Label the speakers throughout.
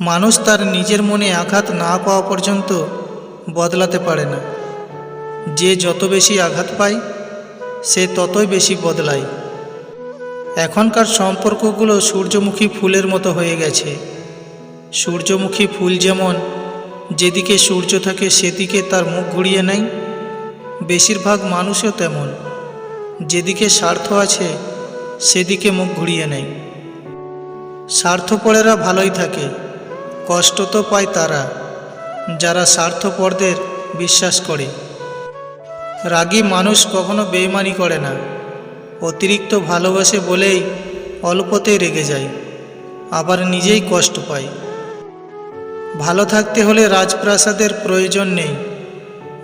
Speaker 1: মানুষ তার নিজের মনে আঘাত না পাওয়া পর্যন্ত বদলাতে পারে না। যে যত বেশি আঘাত পায়, সে ততই বেশি বদলায়। এখনকার সম্পর্কগুলো সূর্যমুখী ফুলের মতো হয়ে গেছে। সূর্যমুখী ফুল যেমন যেদিকে সূর্য থাকে, সেদিকে তার মুখ ঘুরিয়ে নেয়, বেশিরভাগ মানুষও তেমন। যেদিকে স্বার্থ আছে, সেদিকে মুখ ঘুরিয়ে নেয়। স্বার্থপরেরা ভালোই থাকে। কষ্ট তো পায় তারা, যারা স্বার্থপরদের বিশ্বাস করে। রাগী মানুষ কখনো বেইমানি করে না। অতিরিক্ত ভালোবাসে বলেই অল্পতেই রেগে যায়, আবার নিজেই কষ্ট পায়। ভালো থাকতে হলে রাজপ্রাসাদের প্রয়োজন নেই।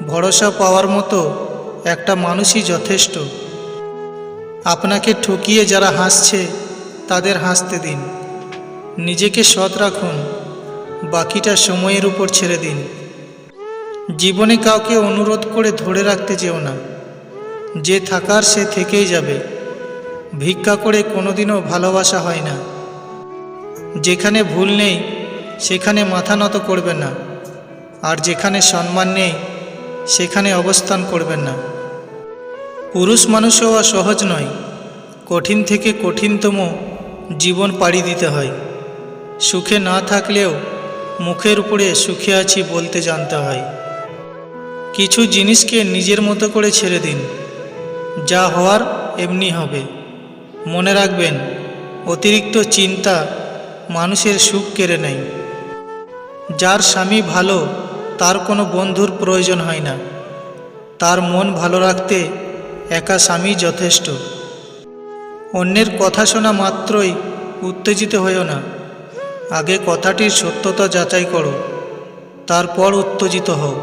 Speaker 1: ভরসা পাওয়ার মতো একটা মানুষই যথেষ্ট। আপনাকে ঠকিয়ে যারা হাসছে, তাদের হাসতে দিন। নিজেকে সৎ রাখুন। বাকিটা সময়ের উপর ছেড়ে দিন। জীবনে কাউকে অনুরোধ করে ধরে রাখতে যেও না। যে থাকার সে থেকেই যাবে। ভিক্ষা করে কোনোদিনও ভালোবাসা হয় না। যেখানে ভুল নেই, সেখানে মাথা নত করবেন না। আর যেখানে সম্মান নেই, সেখানে অবস্থান করবেন না। পুরুষ মানুষ হওয়া সহজ নয়। কঠিন থেকে কঠিনতম জীবন পাড়ি দিতে হয়। সুখে না থাকলেও মুখের উপরে সুখে আছি বলতে জানতে হয়। কিছু জিনিসকে নিজের মতো করে ছেড়ে দিন। যা হওয়ার এমনি হবে। মনে রাখবেন, অতিরিক্ত চিন্তা মানুষের সুখ কেড়ে নেয়। যার স্বামী ভালো, তার কোনো বন্ধুর প্রয়োজন হয় না। তার মন ভালো রাখতে একা স্বামী যথেষ্ট। অন্যের কথা শোনা মাত্রই উত্তেজিত হইও না। আগে কথাটির সত্যতা যাচাই করো, তারপর উত্তেজিত হও।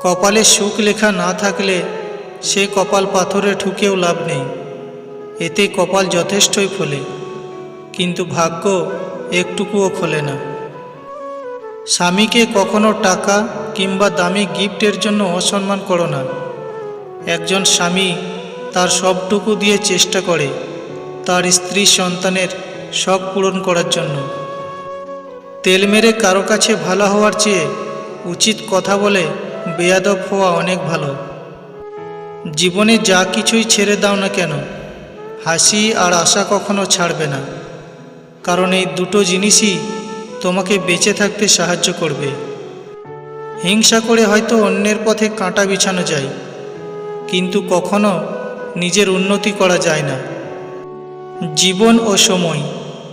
Speaker 1: কপালে সুখ লেখা না থাকলে সে কপাল পাথরে ঠুকেও লাভ নেই, এতে কপাল যথেষ্টই ফলে, কিন্তু ভাগ্য একটুকুও খোলে না। স্বামীকে কখনো টাকা কিংবা দামি গিফটের জন্য অসম্মান করো না। একজন স্বামী তার সবটুকু দিয়ে চেষ্টা করে, তার স্ত্রী সন্তানের শখ পূরণ করার জন্য। তেল মেরে কারও কাছে ভালো হওয়ার চেয়ে উচিত কথা বলে বেয়াদব হওয়া অনেক ভালো। জীবনে যা কিছুই ছেড়ে দাও না কেন, হাসি আর আশা কখনো ছাড়বে না। কারণ এই দুটো জিনিসই তোমাকে বেঁচে থাকতে সাহায্য করবে। হিংসা করে হয়তো অন্যের পথে কাঁটা বিছানো যায়, কিন্তু কখনো নিজের উন্নতি করা যায় না। জীবন ও সময়,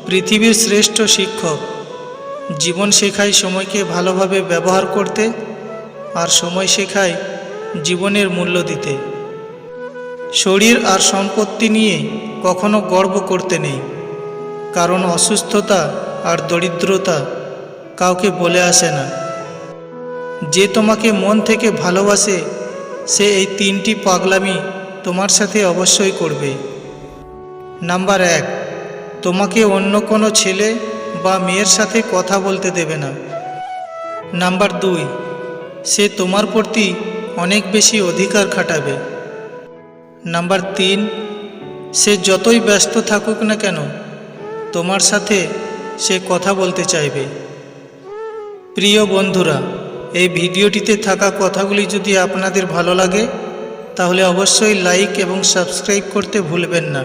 Speaker 1: পৃথিবীর শ্রেষ্ঠ শিক্ষক। জীবন শেখায় সময়কে ভালোভাবে ব্যবহার করতে আর সময় শেখায় জীবনের মূল্য দিতে। শরীর আর সম্পত্তি নিয়ে কখনো গর্ব করতে নেই। কারণ অসুস্থতা আর দরিদ্রতা কাউকে বলে আসে না। যে তোমাকে মন থেকে ভালোবাসে, সে এই তিনটি পাগলামি তোমার সাথে অবশ্যই করবে। নাম্বার এক, তোমাকে অন্য কোনো ছেলে বা মেয়ের সাথে কথা বলতে দেবে না। নাম্বার দুই, সে তোমার প্রতি অনেক বেশি অধিকার খাটাবে। নাম্বার তিন, সে যতই ব্যস্ত থাকুক না কেন, তোমার সাথে সে কথা বলতে চাইবে। প্রিয় বন্ধুরা, এই ভিডিওটিতে থাকা কথাগুলি যদি আপনাদের ভালো লাগে, তাহলে অবশ্যই লাইক এবং সাবস্ক্রাইব করতে ভুলবেন না।